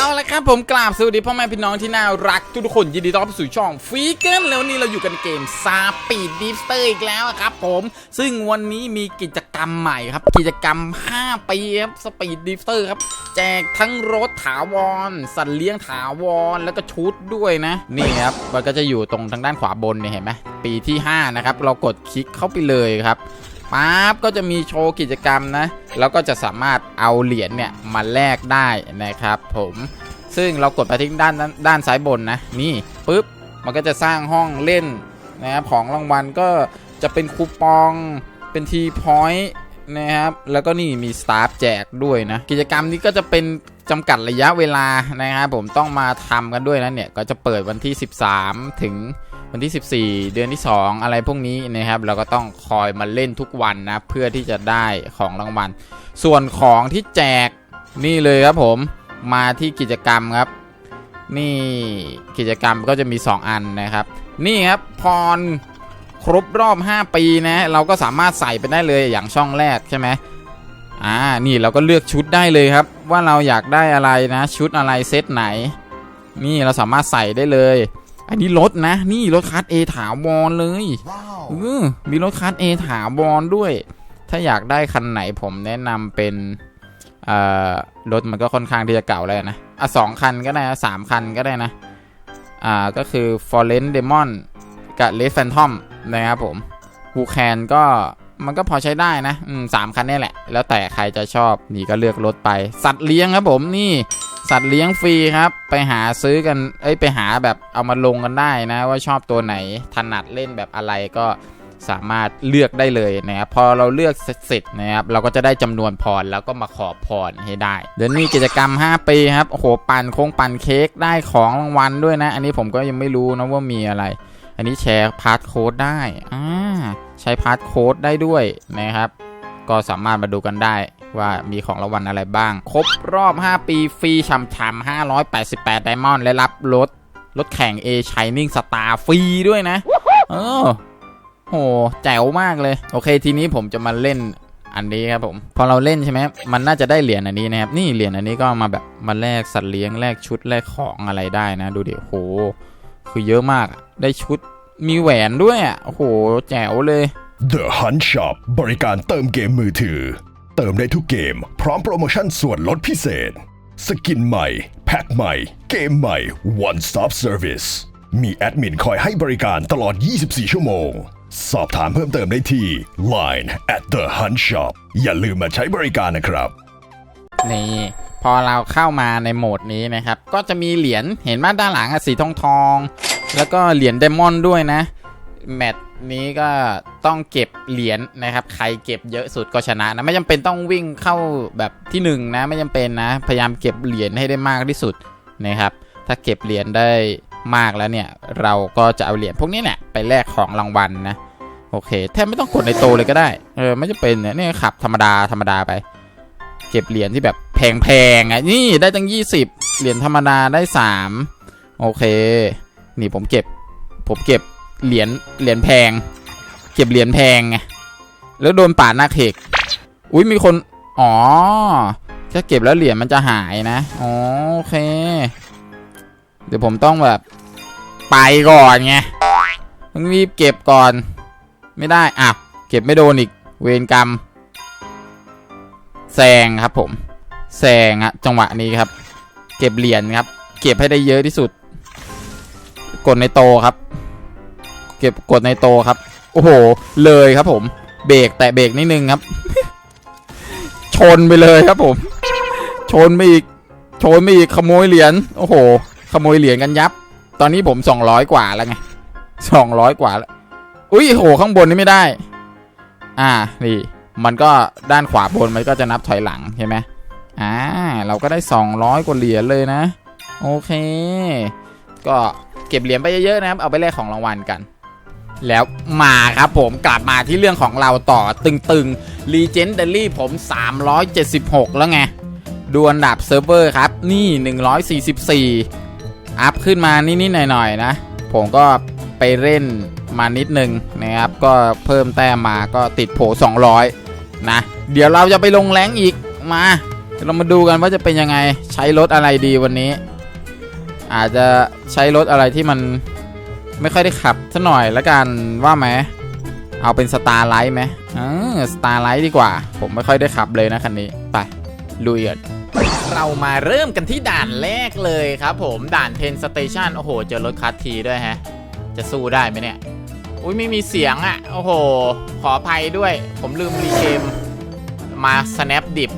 เอาละครับผมกราบสวัสดีพ่อแม่พี่น้องที่น่ารักทุกคนยินดีต้อนรับสู่ช่องฟีเกิลแล้วนนี้เราอยู่กันเกมซาปีดดิฟสเตอร์อีกแล้วครับผมซึ่งวันนี้มีกิจกรรมใหม่ครับ กิจกรรม 5 ปีครับสปีดดิฟสเตอร์ครับ แจกทั้งรถถาวร สัตว์เลี้ยงถาวร แล้วก็ชุดด้วยนะ นี่ครับมันก็จะอยู่ตรงทางด้านขวาบนเนี่ยเห็นไหมปีที่ 5 นะครับ เรากดคลิกเข้าไปเลยครับ ปั๊บก็จะมีโชว์กิจกรรมนะ แล้วก็จะสามารถเอาเหรียญเนี่ยมาแลกได้นะครับผมซึ่งเรากดไปที่ด้านด้านด้านซ้ายบนนะนี่ปุ๊บมันก็จะสร้างห้องเล่นนะครับของรางวัลก็จะเป็นคูปองเป็นทีพอยต์นะครับแล้วก็นี่มีสตาฟแจกด้วยนะ กิจกรรมนี้ก็จะเป็น จำกัดระยะเวลานะครับผมต้องมาทำกันด้วยนะเนี่ยก็จะเปิดวันที่ 13 ถึงวันที่ 14 เดือนที่ 2 อะไรพวกนี้นะครับ เราก็ต้องคอยมาเล่นทุกวันนะเพื่อที่จะได้ของรางวัล ส่วนของที่แจกนี่เลยครับผมมาที่กิจกรรมครับ นี่กิจกรรมก็จะมี 2 อันนะครับ นี่ครับพรครบรอบ 5 ปีนะ เราก็สามารถใส่ไปได้เลยอย่างช่องแรกใช่ไหม อ่านี่เราก็เลือกชุดได้เลยครับ ว่าเราอยากได้อะไรนะ ชุดอะไรเซตไหน นี่เราสามารถใส่ได้เลย อันนี้รถนะ นี่รถคัสเอถาวรเลย Wow. เออมีรถคัสเอถาวรด้วย ถ้าอยากได้คันไหนผมแนะนำเป็นเอ่อรถมันก็ค่อนข้างที่จะเก่าแล้วนะอะสองคันก็ได้นะสามคันก็ได้นะอ่าก็คือ f o r e n Demon กับ Red Phantom นะครับผมบูแคนก็ มันก็พอใช้ได้นะสามคันนี่แหละ แล้วแต่ใครจะชอบนี่ก็เลือกรถไป สัตว์เลี้ยงครับผมนี่สัตว์เลี้ยงฟรีครับ ไปหาซื้อกัน เอ้ยไปหาแบบเอามาลงกันได้นะ ว่าชอบตัวไหนถนัดเล่นแบบอะไรก็สามารถเลือกได้เลยนะครับพอเราเลือกเสร็จนะครับเราก็จะได้จำนวนพรแล้วก็มาขอพรให้ได้ เดี๋ยวนี้กิจกรรม 5 ปีครับโอ้โหปั่นโค้งปั่นเค้กได้ของรางวัลด้วยนะ อันนี้ผมก็ยังไม่รู้นะว่ามีอะไร อันนี้แชร์พาร์ทโค้ดได้อ่า ใช้พาร์ทโค้ดได้ด้วยนะครับ ก็สามารถมาดูกันได้ว่ามีของรางวัลอะไรบ้าง ครบรอบ 5 ปีฟรีช่ำๆ588 ไดมอนด์และรับรถ รถแข่ง A Shining Star ฟรีด้วยนะเออโห แจ๋วมากเลย โอเค ทีนี้ผมจะมาเล่นอันนี้ครับผม พอเราเล่นใช่ไหมมันน่าจะได้เหรียญอันนี้นะครับ นี่เหรียญอันนี้ก็มาแบบมาแลกสัตว์เลี้ยงแลกชุดแลกของอะไรได้นะ ดูดิโห คือเยอะมาก ได้ชุด มีแหวนด้วยอะโอ้โห แจ๋วเลย The Hunt Shop บริการเติมเกมมือถือ เติมได้ทุกเกม พร้อมโปรโมชั่นส่วนลดพิเศษ สกินใหม่ แพ็คใหม่ เกมใหม่ One Stop Service มีแอดมินคอยให้บริการตลอด 24 ชั่วโมง สอบถามเพิ่มเติมได้ที่ Line at the Hunt Shop อย่าลืมมาใช้บริการนะครับ นี่ พอเราเข้ามาในโหมดนี้นะครับ ก็จะมีเหรียญเห็นมาด้านหลังอะสีทองทองๆ แล้วก็เหรียญไดมอนด์ด้วยนะ แมตช์นี้ก็ต้องเก็บเหรียญนะครับ ใครเก็บเยอะสุดก็ชนะนะ ไม่จำเป็นต้องวิ่งเข้าแบบที่หนึ่งนะ ไม่จำเป็นนะ พยายามเก็บเหรียญให้ได้มากที่สุดนะครับ ถ้าเก็บเหรียญได้มากแล้วเนี่ย เราก็จะเอาเหรียญพวกนี้เนี่ยไปแลกของรางวัลนะ โอเค แทบไม่ต้องกดในโตเลยก็ได้ เออ ไม่จะเป็นเนี่ยนี่ขับธรรมดาธรรมดาไป เก็บเหรียญที่แบบแพงๆอะนี่ได้ตั้ง 20 เหรียญธรรมดาได้ 3 โอเค นี่ผมเก็บ ผมเก็บเหรียญเหรียญแพง เก็บเหรียญแพงไงแล้วโดนป่าหน้าเขกอุ้ยมีคน อ๋อถ้าเก็บแล้วเหรียญมันจะหายนะอ๋อโอเค เดี๋ยวผมต้องแบบ ไปก่อนไงต้องรีบเก็บก่อน ไม่ได้อะเก็บไม่โดนอีก เวรกรรมแซงครับผมแซงอะจังหวะนี้ครับ เก็บเหรียญครับ เก็บให้ได้เยอะที่สุด กดในโตครับ เก็บกดในโตครับ โอ้โห เลยครับผม เบรกแตะเบรกนิดนึงครับ ชนไปเลยครับผม ชนไปอีก ชนไปอีกขโมยเหรียญ โอ้โห ขโมยเหรียญกันยับ ตอนนี้ผมสองร้อยกว่าแล้วไงสองร้อยกว่าแล้ว อุ้ยโหข้างบนนี่ไม่ได้ อ่า นี่ มันก็ด้านขวาบนมันก็จะนับถอยหลังใช่ไหมอ่า เราก็ได้200กว่าเหรียญเลยนะ โอเค ก็ เก็บเหรียญไปเยอะๆนะครับ เอาไปแลกของรางวัลกัน แล้วมาครับผมกลับมาที่เรื่องของเราต่อตึงๆ Legendary ผม 376 แล้วไงดูอันดับเซิร์ฟเวอร์ครับ นี่ 144 อัพขึ้นมานิดๆหน่อยๆนะ ผมก็ไปเล่นมานิดนึงนะครับ ก็เพิ่มแต้มมาก็ติดโผ 200 นะ เดี๋ยวเราจะไปลงแรงอีกมา เรามาดูกันว่าจะเป็นยังไงใช้รถอะไรดีวันนี้ อาจจะใช้รถอะไรที่มันไม่ค่อยได้ขับสักหน่อยละกันว่าไหมเอาเป็นสตาร์ไลท์ไหมเออสตาร์ไลท์ดีกว่า ผมไม่ค่อยได้ขับเลยนะคันนี้ ไปลุยกันเรามาเริ่มกันที่ด่านแรกเลยครับผมด่านเทนสเตชันโอ้โห เจอรถคัสทีด้วยฮะ จะสู้ได้ไหมเนี่ย อุ้ยไม่มีเสียงอะ่ะ โอ้โห ขออภัยด้วย ผมลืมรีเกมมา snap ดิบ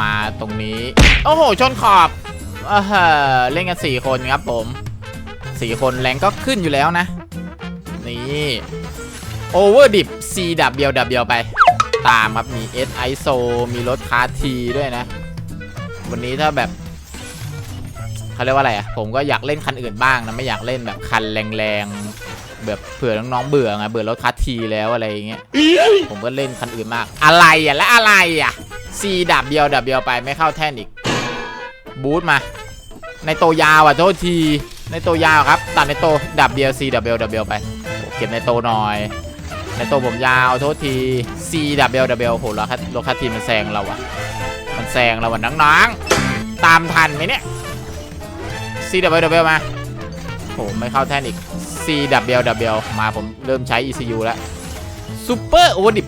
มาตรงนี้ โอ้โห ชนขอบ เออเล่นกัน4คนครับผม4คนแรงก็ขึ้นอยู่แล้วนะ นี่โอเวอร์ดิบ C ดับเบียวดับเบียวไป ตามครับมี S ISO มีรถคาทีด้วยนะ วันนี้ถ้าแบบเขาเรียกว่าอะไรอะ ผมก็อยากเล่นคันอื่นบ้างนะ ไม่อยากเล่นแบบคันแรงๆ แบบเผื่อน้องๆเบื่อไงเบื่อรถคัสทีแล้วอะไรอย่างเงี้ย ผมก็เล่นคันอื่นมาก อะไรอะและอะไรอะ C ดับเดียวดับเดียวไปไม่เข้าแท่นอีก บูทมา ในโตยาวอะโทษที ในโตยาวครับ ตัดในโตดับเดียว C ดับเดียวดับเดียวไปเก็บในโตหน่อย ในโตผมยาวโทษที C ดับเดียวดับเดียวโหรถคัสรถคัสทีมันแซงเราอะ มันแซงเราอะน้องๆ ตามทันไหมเนี่ย C ดับเบิลดับเบลมาโหไม่เข้าแท่นอีก C ดับเบิลดับเบลมาผมเริ่มใช้ ECU แล้วซูเปอร์โอเวอร์ดิบ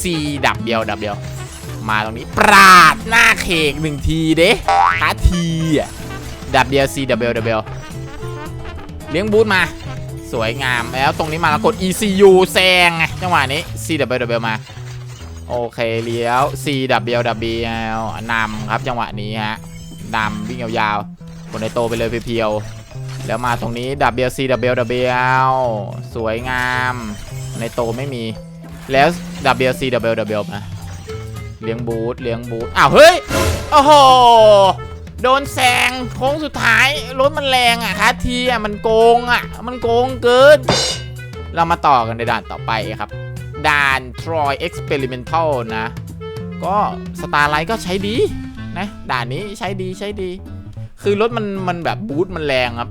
C ดับเบิลดับเบล มาตรงนี้ ปราดหน้าเคกหนึ่งทีเด้หาทีอะดับเบิล C ดับเบิลดับเบิลเลี้ยงบูทมา สวยงามแล้วตรงนี้มาแล้วกด ECU แซงไงจังหวะนี้ C ดับเบิลดับเบิลมา โอเคเลี้ยว C ดับเบิลดับเบิลนำครับจังหวะนี้ฮะนำวิ่งยาวๆคนในโตไปเลยเพียวๆแล้วมาตรงนี้ WC WW สวยงาม ในโตไม่มีแล้ว WC WW มา เลี้ยงบูทเลี้ยงบูทอ้าวเฮ้ยโอ้โหโดนแซงโค้งสุดท้ายรถมันแรงอะคัสทีอะมันโกงอะมันโกงเกิน เรามาต่อกันในด่านต่อไปครับ ด่าน Troy Experimental นะ ก็สตาร์ไลท์ก็ใช้ดีนะด่านนี้ใช้ดีใช้ดี คือรถมันมันแบบบูทมันแรงครับ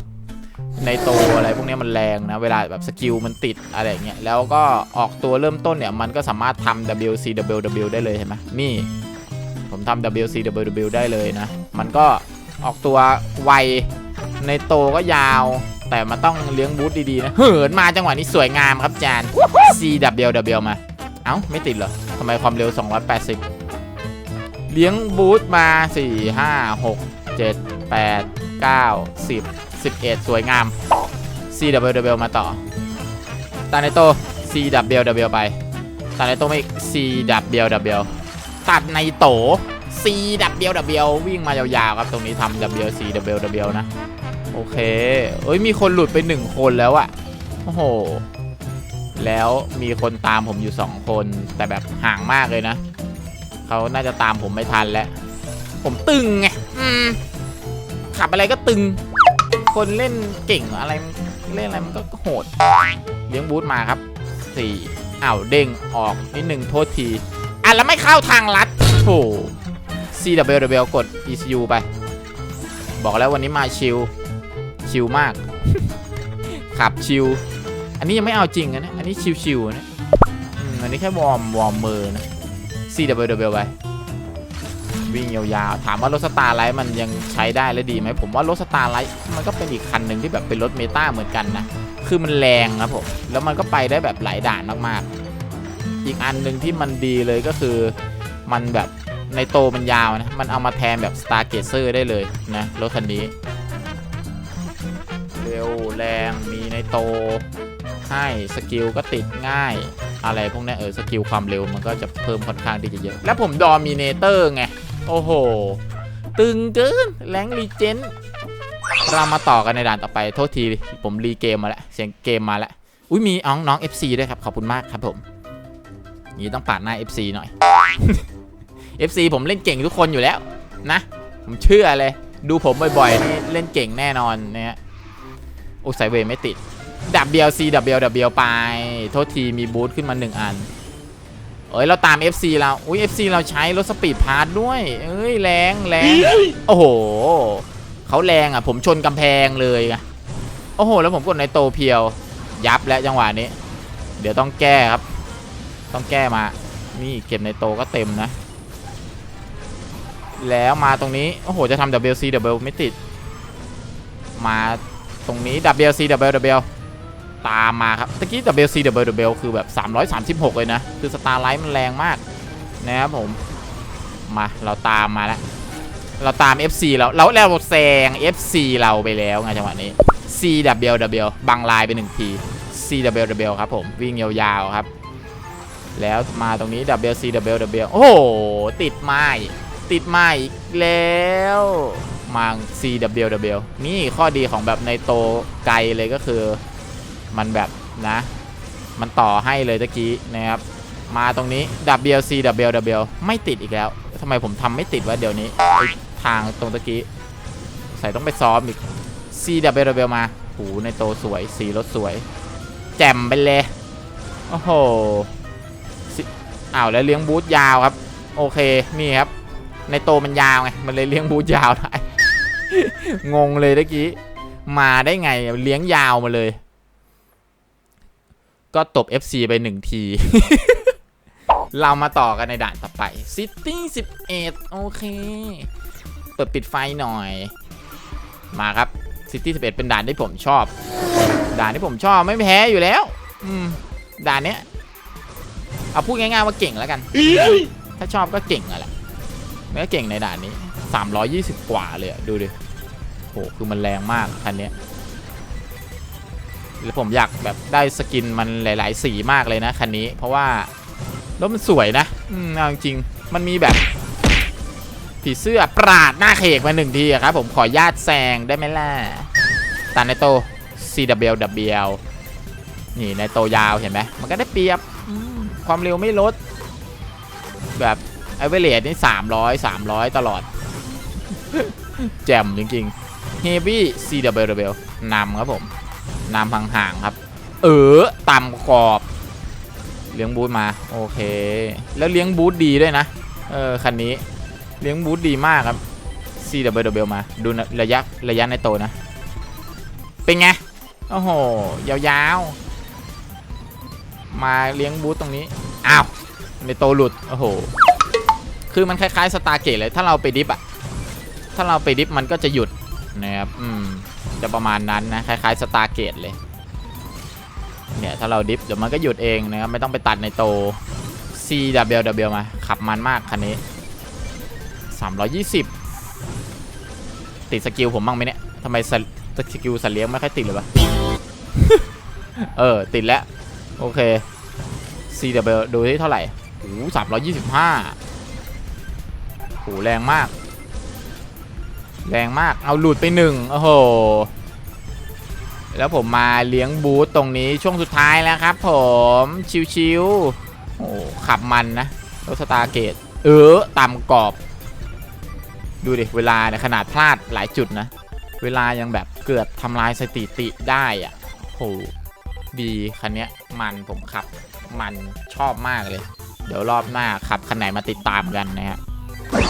ในโตอะไรพวกนี้มันแรงนะ เวลาแบบสกิลมันติดอะไรอย่างเงี้ยแล้วก็ออกตัวเริ่มต้นเนี่ย มันก็สามารถทำ WCWW ได้เลยเห็นไหมนี่ ผมทำ WCWW ได้เลยนะ มันก็ออกตัวไวในโตก็ยาว แต่มันต้องเลี้ยงบูทดี ๆ นะ เหินมาจังหวะนี้สวยงามครับจาน CWW มา เอ้า ไม่ติดเหรอทำไมความเร็ว 280 เลี้ยงบูทมา 4 5 6 7 8 9 10 11 สวยงาม CWW มาต่อตาในโต CWW ไปตาในโตไม่ CWW ตัดในโต CWW วิ่งมายาวๆครับ ตรงนี้ทำ WCWW นะ โอเค เอ้ย มีคนหลุดไปหนึ่งคนแล้วอะโอ้โห แล้วมีคนตามผมอยู่สองคน แต่แบบห่างมากเลยนะ เขาน่าจะตามผมไม่ทันแล้ว ผมตึงไงขับอะไรก็ตึง คนเล่นเก่งอะไรเล่นอะไรมันก็โหดเลี้ยงบูธมาครับสี่อ้าวเด้งออกนิดหนึ่งโทษทีอะแล้วไม่เข้าทางลัดโถ CWW กด ECU ไป บอกแล้ววันนี้มาชิลชิลมาก ขับชิลอันนี้ยังไม่เอาจริงนะนะอันนี้ชิลๆนะอันนี้แค่วอร์มวอร์มมือนะ CWW ไป วิ่งยาวๆ ถามว่ารถสตาร์ไลท์มันยังใช้ได้และดีไหมผมว่ารถสตาร์ไลท์มันก็เป็นอีกคันหนึ่งที่แบบเป็นรถเมตาเหมือนกันนะ คือมันแรงครับผมแล้วมันก็ไปได้แบบหลายด่านมากๆ อีกอันหนึ่งที่มันดีเลยก็คือมันแบบในโตมันยาวนะ มันเอามาแทนแบบ Star g a z e r ได้เลยนะรถคันนี้ เร็วแรงมีในโตให้สกิลก็ติดง่ายอะไรพวกนี้เออสกิลความเร็วมันก็จะเพิ่มค่อนข้างที่จะเยอะ แล้วผมดอมิเนเตอร์ไง โอ้โห ตึงเกินแรงรีเจนเรามาต่อกันในด่านต่อไปโทษทีผมรีเกมมาแล้วเสียงเกมมาแล้วอุ้ยมีน้องน้อง FC ด้วยครับ ขอบคุณมากครับผมนี้ต้องปาดหน้า FC หน่อย FC ผมเล่นเก่งทุกคนอยู่แล้วนะ ผมเชื่อเลย ดูผมบ่อยๆนี่เล่นเก่งแน่นอนเนี่ยโอ้สายเวไม่ติดดับเบิลซีดับเบิลดับเบิลไป โทษทีมีบูทขึ้นมาหนึ่งอัน เอ้ยเราตาม FC เราอุ้ย FC เราใช้รถสปีดพาร์ทด้วย เอ้ยแรงแรงโอ้โหเขาแรงอะ ผมชนกำแพงเลยอะโอ้โห แล้วผมกดในโตเพียว ยับแล้วจังหวะนี้ เดี๋ยวต้องแก้ครับ ต้องแก้มา นี่เก็บในโตก็เต็มนะ แล้วมาตรงนี้ โอ้โห จะทำ WC W ไม่ติด มาตรงนี้ WC W W ตามมาครับตะกี้ WC W W คือแบบ 336 เลยนะ คือสตาร์ไลท์มันแรงมากนะครับผม มาเราตามมาแล้ว เราตาม FC เราเราเราแซง FC เราไปแล้วไงจังหวะนี้ CWW บังลายไปหนึ่งที CWW ครับผม วิ่งยาวๆครับ แล้วมาตรงนี้ WCWW โอ้โห ติดไม้ติดไม้อีกแล้วมา CWW นี่ข้อดีของแบบในโตไกลเลยก็คือ มันแบบนะ มันต่อให้เลยตะกี้นะครับ มาตรงนี้ WCWW ไม่ติดอีกแล้วทำไมผมทำไม่ติดวะเดี๋ยวนี้ทางตรงตะกี้ ใส่ต้องไปซ้อมอีก CWW มาหูในโตสวย สีรถสวย แจ่มไปเลย โอ้โหอ้าวแล้วเลี้ยงบูธยาวครับ โอเค นี่ครับ ในโตมันยาวไง มันเลยเลี้ยงบูธยาวได้ งงเลยตะกี้ มาได้ไง เลี้ยงยาวมาเลย ก็ตบ FC ไปหนึ่งที เรามาต่อกันในด่านต่อไป City 11โอเค เปิดปิดไฟหน่อย มาครับ City 11เป็นด่านที่ผมชอบ ด่านที่ผมชอบไม่แพ้อยู่แล้ว อืม ด่านเนี้ย เอาพูดง่ายๆว่าเก่งแล้วกัน ถ้าชอบก็เก่งอะแหละไม่เก่งในด่านนี้ 320 กว่าเลยดูดิโหคือมันแรงมากคันเนี้ ยแล้วผมอยากแบบได้สกินมันหลาย ๆ สีมากเลยนะคันนี้ เพราะว่ารถมันสวยนะอืมเอาจริงมันมีแบบผีเสื้อปราดหน้าเขกมาหนึ่งทีครับผมขอญาตแซงได้ไหมล่ะตาในโต CWW นี่ในโตยาวเห็นไหมมันก็ได้เปรียบความเร็วไม่ลด แบบไอเวเลดนี่300 300ตลอด แจ่มจริงๆ Heavy CWW นำครับผม นำห่างๆครับ เออต่ำกรอบเลี้ยงบูธมาโอเค แล้วเลี้ยงบูธดีด้วยนะ เออคันนี้เลี้ยงบูธดีมากครับ CWW มาดูระยะระยะในโตนะ เป็นไง โอ้โห ยาวๆ มาเลี้ยงบูธตรงนี้ อ้าว ในโตหลุด โอ้โห คือมันคล้ายๆสตาร์เกตเลย ถ้าเราไปดิฟอะถ้าเราไปดิฟมันก็จะหยุด นะครับอืมจะประมาณนั้นนะ คล้ายๆสตาร์เกตเลย เนี่ย ถ้าเราดิฟเดี๋ยวมันก็หยุดเองนะครับ ไม่ต้องไปตัดในโต CWW มา ขับมันมากคันนี้ 320 ติดสกิลผมบ้างไหมเนี่ยทำไมสสกิลสัตว์เลี้ยงไม่ค่อยติดเลยวะ เออ ติดแล้ว โอเค CW ดูที่เท่าไหร่โอ้สามร้อยยี่สิบห้าโหแรงมาก แรงมากเอาหลุดไปหนึ่งโอ้โห แล้วผมมาเลี้ยงบูธตรงนี้ช่วงสุดท้ายแล้วครับผมชิวๆโอ้ขับมันนะรถสตาร์เกตเออต่ำกรอบ ดูดิ เวลาเนี่ยขนาดพลาดหลายจุดนะ เวลายังแบบเกิดทำลายสถิติได้อะโหดีคันนี้มันผมขับ มันชอบมากเลย เดี๋ยวรอบหน้าขับคันไหนมาติดตามกันนะฮะ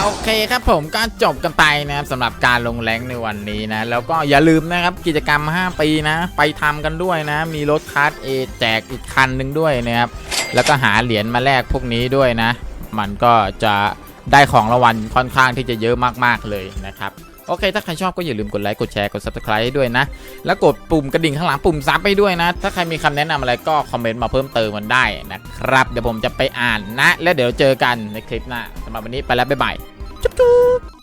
โอเคครับผมก็จบกันไปนะครับสำหรับการลงแรงในวันนี้นะ แล้วก็อย่าลืมนะครับกิจกรรม 5 ปีนะ ไปทำกันด้วยนะ มีรถคัสเอแจกอีกคันหนึ่งด้วยนะครับ แล้วก็หาเหรียญมาแลกพวกนี้ด้วยนะ มันก็จะได้ของรางวัลค่อนข้างที่จะเยอะมากๆเลยนะครับ โอเค ถ้าใครชอบก็อย่าลืมกดไลค์ กดแชร์ กด subscribe ให้ด้วยนะ แล้วกดปุ่มกระดิ่งข้างหลังปุ่มซับไปด้วยนะ ถ้าใครมีคำแนะนำอะไรก็คอมเมนต์มาเพิ่มเติมมันได้นะครับ เดี๋ยวผมจะไปอ่านนะ แล้วเดี๋ยวเจอกันในคลิปหน้าสำหรับวันนี้ไปแล้วบ๊ายบายจุ๊บจุ๊บ